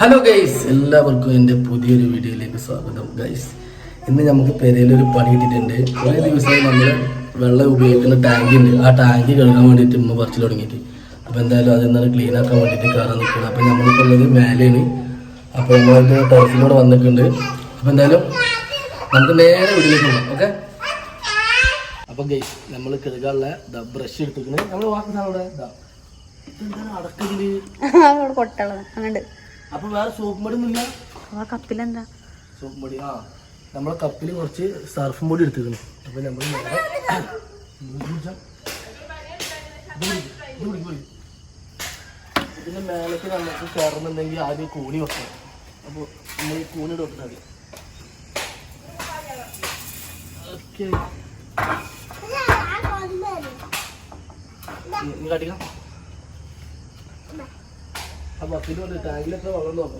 Hello guys എല്ലാവർക്കും എന്റെ പുതിയൊരു വീഡിയോയിലേക്ക് സ്വാഗതം. ഗൈസ് ഇന്ന് നമുക്ക് പെരയിലൊരു പണി കിട്ടിയിട്ടുണ്ട്. കുറേ ദിവസമായി നമ്മൾ വെള്ളം ഉപയോഗിക്കുന്ന ടാങ്ക് ഉണ്ട്. ആ ടാങ്ക് കഴുകാൻ വേണ്ടിയിട്ട് ഉമ്മ പറിച്ചു തുടങ്ങിയിട്ട്. അപ്പോൾ എന്തായാലും അതെന്താണ് ക്ലീൻ ആക്കാൻ വേണ്ടിയിട്ട് കയറാൻ നിൽക്കുന്നത് അപ്പോൾ നമ്മളിപ്പോൾ ഉള്ളത് മേലെയാണ്. അപ്പോൾ നമ്മൾ ടെറസിലൂടെ വന്നിട്ടുണ്ട്. അപ്പോൾ എന്തായാലും നമുക്ക് നേരെ വീട്ടിലേക്ക് പോകാം. ഓക്കെ അപ്പം ഗൈസ് നമ്മൾ കഴുകാനുള്ള ബ്രഷ് എടുത്തിട്ടുണ്ട് നമ്മൾ വാക്കുന്ന അവിടെ? അവിടെ കൊട്ടുള്ളത് അങ്ങോട്ട് അപ്പൊ വേറെ സോപ്പ് പൊടി ഒന്നുമില്ല ആ കപ്പിലെന്താ? സോപ്പ് പൊടി ആ നമ്മളെ കപ്പിൽ കുറച്ച് സർഫും പൊടി എടുത്തിരുന്നു അപ്പൊ നമ്മൾ. ഇതിന്റെ മേലേക്ക് നമുക്ക് കയറുന്നുണ്ടെങ്കിൽ ആദ്യം കൂണി വെക്കണം. അപ്പോൾ നമ്മൾ ഈ കൂണി മതി. ഓക്കെ. കാട്ടിക്കാം? ആ ബസ്സിന് വന്ന് ടാങ്കിൽ എത്ര വെള്ളം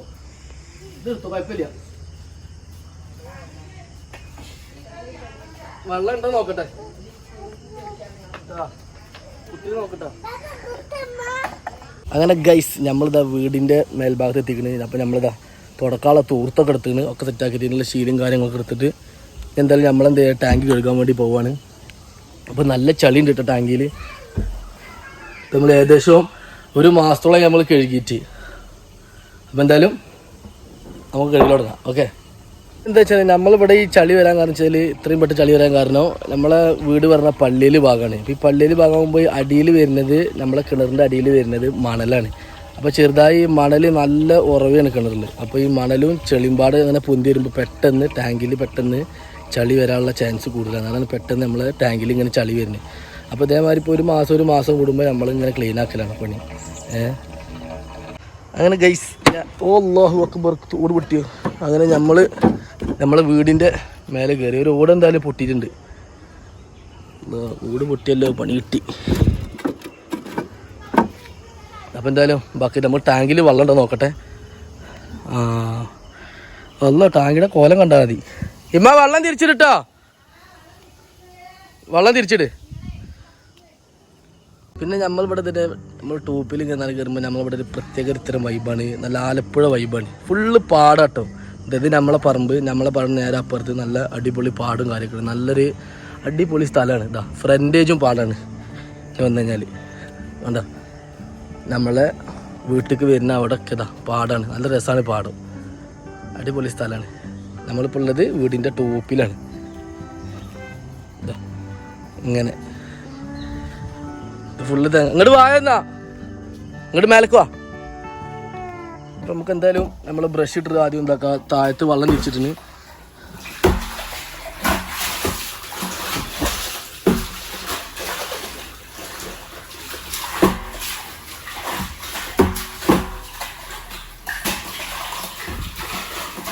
ഇത് എടുത്തോ കുഴപ്പമില്ല. വെള്ളം ഉണ്ടോ നോക്കട്ടെ. അങ്ങനെ ഗൈസ് നമ്മളിതാ വീടിന്റെ മേൽഭാഗത്ത് എത്തിക്കുന്നത് അപ്പൊ നമ്മളിതാ തുടക്കാളെ തൂർത്തൊക്കെ എടുത്തിന് ഒക്കെ സെറ്റാക്കിയിട്ടുള്ള ശീലും കാര്യങ്ങളൊക്കെ എടുത്തിട്ട് എന്തായാലും നമ്മളെന്ത് ചെയ്യുക? ടാങ്ക് കഴുകാൻ വേണ്ടി പോവാണ്. അപ്പോൾ നല്ല ചളി ഉണ്ട് കേട്ടോ ടാങ്കിൽ നമ്മൾ ഏകദേശം ഒരു മാസത്തോളം നമ്മൾ കഴുകിയിട്ട്. അപ്പോൾ എന്തായാലും നമുക്ക് കഴുകി തുടങ്ങാം. ഓക്കെ എന്താ വെച്ചാൽ നമ്മളിവിടെ ഈ ചളി വരാൻ കാരണം വെച്ചാൽ ഇത്രയും പെട്ട് ചളി വരാൻ കാരണം നമ്മളെ വീട് പറഞ്ഞ പള്ളിയിൽ ഭാഗമാണ് ഈ പള്ളിയിൽ ഭാഗമാകുമ്പോൾ അടിയിൽ വരുന്നത് നമ്മളെ കിണറിന്റെ അടിയിൽ വരുന്നത് മണലാണ്. അപ്പോൾ ചെറുതായി മണൽ നല്ല ഉറവയാണ് കിണറിൽ അപ്പോൾ ഈ മണലും ചെളിമ്പാട് അങ്ങനെ പൊന്തി വരുമ്പോൾ പെട്ടെന്ന് ടാങ്കിൽ പെട്ടെന്ന് ചളി വരാനുള്ള ചാൻസ് കൂടുതലാണ്. അതാണ് പെട്ടെന്ന് നമ്മൾ ടാങ്കിൽ ഇങ്ങനെ ചളി വരുന്നത്. അപ്പോൾ ഇതേമാതിരി ഇപ്പോൾ ഒരു മാസം ഒരു മാസം കൂടുമ്പോൾ നമ്മളിങ്ങനെ ക്ലീൻ ആക്കലാണ് പണി. ഏഹ് അങ്ങനെ ഗൈസ് ഓ അള്ളാഹു അക്ബർ ഓട് പൊട്ടിയോ അങ്ങനെ നമ്മൾ നമ്മളെ വീടിന്റെ മേലെ കയറി ഒരു ഓട് എന്തായാലും പൊട്ടിയിട്ടുണ്ട്. ഓട് പൊട്ടിയല്ലോ പണി കിട്ടി. അപ്പോൾ എന്തായാലും ബാക്കി നമ്മൾ ടാങ്കിൽ വെള്ളം ഉണ്ടോ നോക്കട്ടെ. ആ വെള്ളം ടാങ്കിയുടെ കോലം കണ്ടാൽ മതി. ഇമ്മ വെള്ളം തിരിച്ചിട്ടോ വെള്ളം തിരിച്ചിട്. പിന്നെ നമ്മൾ ഇവിടെ ഇതിന്റെ നമ്മൾ ടോപ്പിൽ ഇങ്ങനെ കയറുമ്പോൾ നമ്മളിവിടെ ഒരു പ്രത്യേക ഇത്തരം വൈബാണ് നല്ല ആലപ്പുഴ വൈബാണ് ഫുള്ള് പാടാട്ടോ. ഇത് നമ്മളെ പറമ്പ് നമ്മളെ പറമ്പ് നേരെ അപ്പുറത്ത് നല്ല അടിപൊളി പാടും കാര്യങ്ങളും. നല്ലൊരു അടിപൊളി സ്ഥലമാണ് ഇതാ. ഫ്രണ്ടേജും പാടാണ്. വന്നു കഴിഞ്ഞാൽ വേണ്ട നമ്മളെ വീട്ടിലേക്ക് വരുന്ന അവിടെ ഒക്കെ ഇതാ. പാടാണ്. നല്ല രസമാണ് പാടും. അടിപൊളി സ്ഥലമാണ് നമ്മളിപ്പോൾ ഉള്ളത് വീടിന്റെ ടോപ്പിലാണ്. ഇങ്ങനെ. ഫുള്ള് ഇങ്ങോട്ട് വായെന്നാ ഇങ്ങോട്ട് മേലക്കുവാ അപ്പൊ നമുക്ക് എന്തായാലും നമ്മൾ ബ്രഷ് ഇട്ടിട്ട് ആദ്യം എന്താക്കാം താഴത്ത് വെള്ളം തിരിച്ചിട്ടിന്.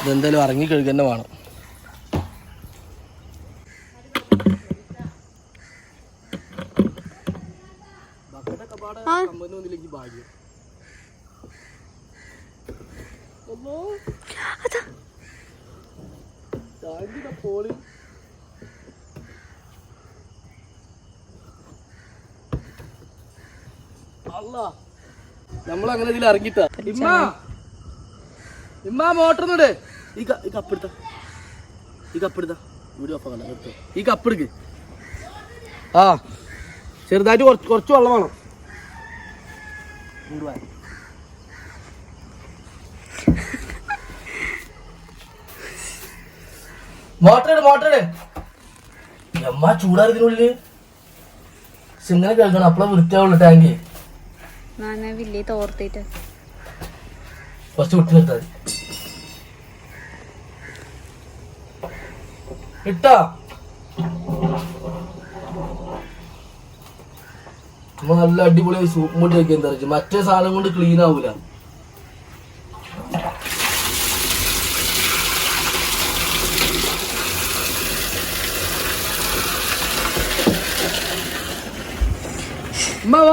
ഇതെന്തായാലും ഇറങ്ങി കഴുകി തന്നെ വേണം. ഭാഗ്യം. പോളി. നമ്മൾ അങ്ങനെ ഇതിൽ ഇറങ്ങിട്ട ഇമ്മ. ഇമ്മ മോട്ടർ ഇട് ഈ ക- ഈ കപ്പെടുത്ത. ഈ കപ്പെടുത്ത. വീഡിയോ ആക്കണ്ട എടുത്തോ ഈ കപ്പെടുക്ക്. ആ ചെറുതായിട്ട് കുറച്ച് കുറച്ച് വെള്ളം വേണം. മോട്ടർ ഇട് മോട്ടർ ഇട് അമ്മ ചൂടാറിയതിനുള്ളിൽ സിങ്ങനെ കേൾക്കണം അപ്പളെ വൃത്തിയാവുള്ളു ടാങ്ക് ഞാൻ വില്ലേ തോർത്തിട്ട്. കുറച്ച് വിട്ട് നിർത്താതി ഇട്ടാ? നമ്മ നല്ല അടിപൊളി സൂപ്പ് മുടി ഒക്കെ എന്താ വെച്ചാൽ മറ്റേ സാധനം കൊണ്ട് ക്ലീൻ ആവൂല.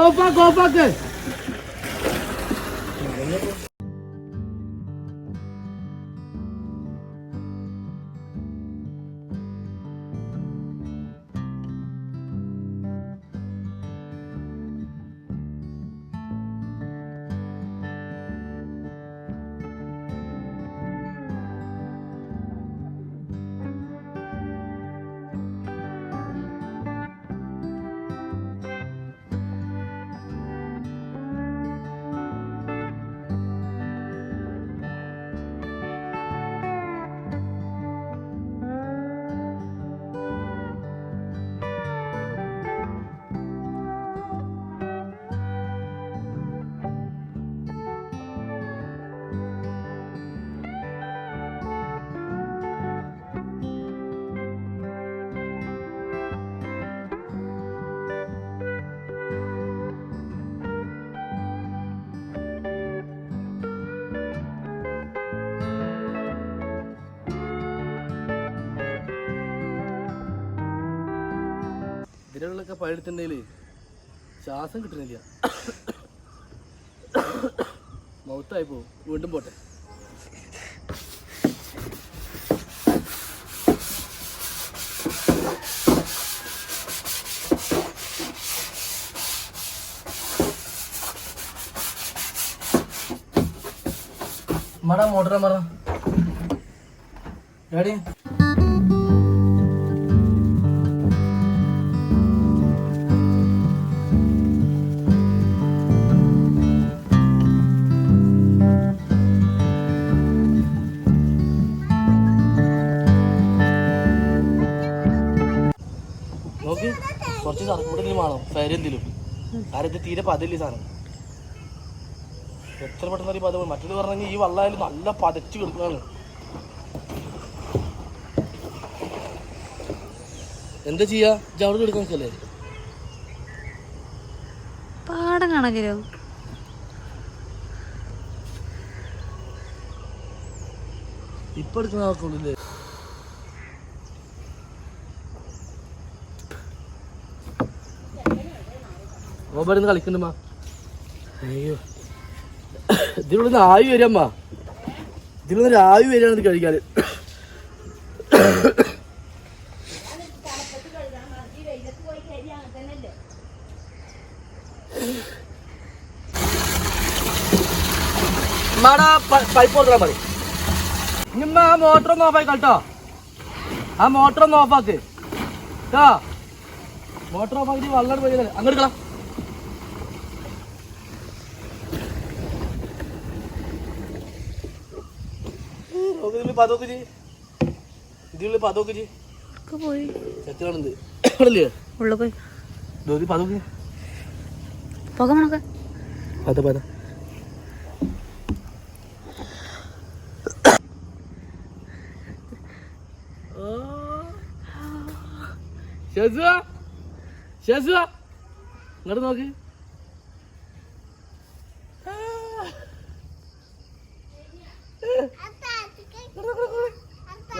ഓപ്പാക്ക് ഓപ്പാക്ക് ഇതിനുള്ളൊക്കെ പഴുത്തുണ്ടെങ്കിൽ ശ്വാസം കിട്ടുന്നില്ല മൗത്തായി പോവും വീണ്ടും പോട്ടെ. മട മോട്ടറ മറ ഡാഡി നോക്ക് കുറച്ച് സർക്കൂട്ടിലും വേണം. എന്തെങ്കിലും കാര്യത്തിൽ തീരെ പതില്ല സാധനം. എത്ര പെട്ടെന്ന് അറിയാം പതിവ്. മറ്റേത് പറഞ്ഞാൽ ഈ വള്ളായാലും നല്ല പതച്ച് കിടക്കുന്നതാണ് എന്താ ചെയ്യാ? ജവിടെ എടുക്കാൻ വെച്ചല്ലേ പാടം കണക്കിലോ ഇപ്പൊ എടുക്കുന്ന ആൾക്കുള്ളില്ലേ ഓബരുന്ന് കളിക്കണ്ടമ്മ അയ്യോ. ഇതിലുള്ള ആയു വരമ്മ ഇതിലുള്ള ആയു വരികയാണ് കഴിക്കാൻ മാടാ പൈപ്പ് ഓഫായി കേട്ടോ ആ മോട്ടർ ഒന്ന് ഓഫാക്ക് കേട്ടോ മോട്ടർ ഓഫാക്കി വെള്ളം പോയി അങ്ങോട്ട് കളാം. ഇതിൽ പതൊക്കെ ചെയ് ഇതിൽ പതൊക്കെ ചെയ് ഒക്കെ പോയി. ഉള്ളു പോയി. ദോതി പതൊക്കെ പുക മണക്ക പത പത ഷെസുവാ. ഷെസുവാ. ഇങ്ങോട്ട് നോക്ക്.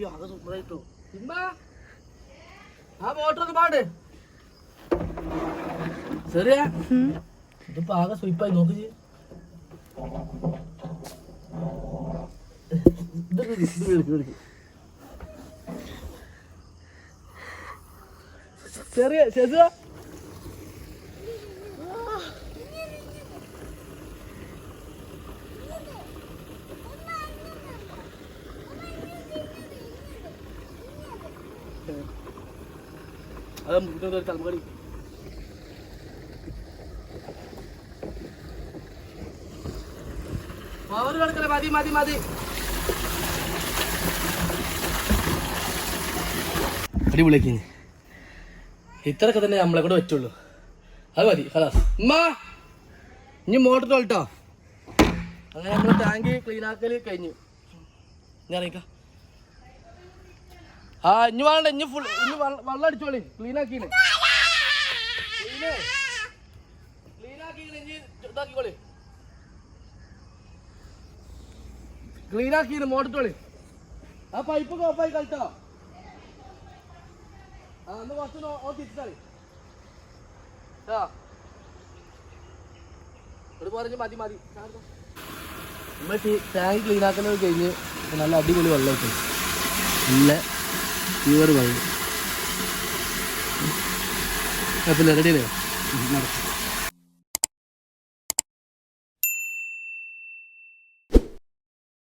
ചുട്ടു അത് സൂപ്പറായിട്ടോ ആ മോട്ടർ ഒന്ന് പാട്. ശരിയാ. ഇതിപ്പോ ആകെ സ്വീപ്പായി നോക്ക്. ചെറിയ ശശുവാ അത് മുന്നോട്ട് തലമുടി പവർ കിടക്കല മതി മതി മതി അടിപൊളിയാക്കി ഇത്രയൊക്കെ തന്നെ നമ്മളെ കൂടെ പറ്റുള്ളൂ അത് മതി ഹലാസ് ഉമ്മ ഇനി മോട്ടർ തൊട്ടോ അങ്ങനെ നമ്മൾ ടാങ്ക് ക്ലീൻ ആക്കൽ കഴിഞ്ഞു. ഞാൻ ഇറങ്ങിക്കാം. ആ ഇനി വേണ്ട ഇനി ഫുൾ ഇനി വെള്ളം അടിച്ചോളി. ക്ലീൻ ആക്കിയില്ലേ ക്ലീൻ ആക്കിയില്ല മോട്ടിട്ടോളി ആ പൈപ്പ് ഓഫായി കളിച്ചോ. ആ ഒന്ന് കുറച്ച് ഓ തിരിച്ചാളി മതി മതി. ടാങ്ക് ക്ലീൻ ആക്കുന്നത് കഴിഞ്ഞ് നല്ല അടിപൊളി വെള്ളം കിട്ടും നല്ല പ്യുവർ വെള്ളം അപ്പം റെഡിയല്ലേ നടക്കും.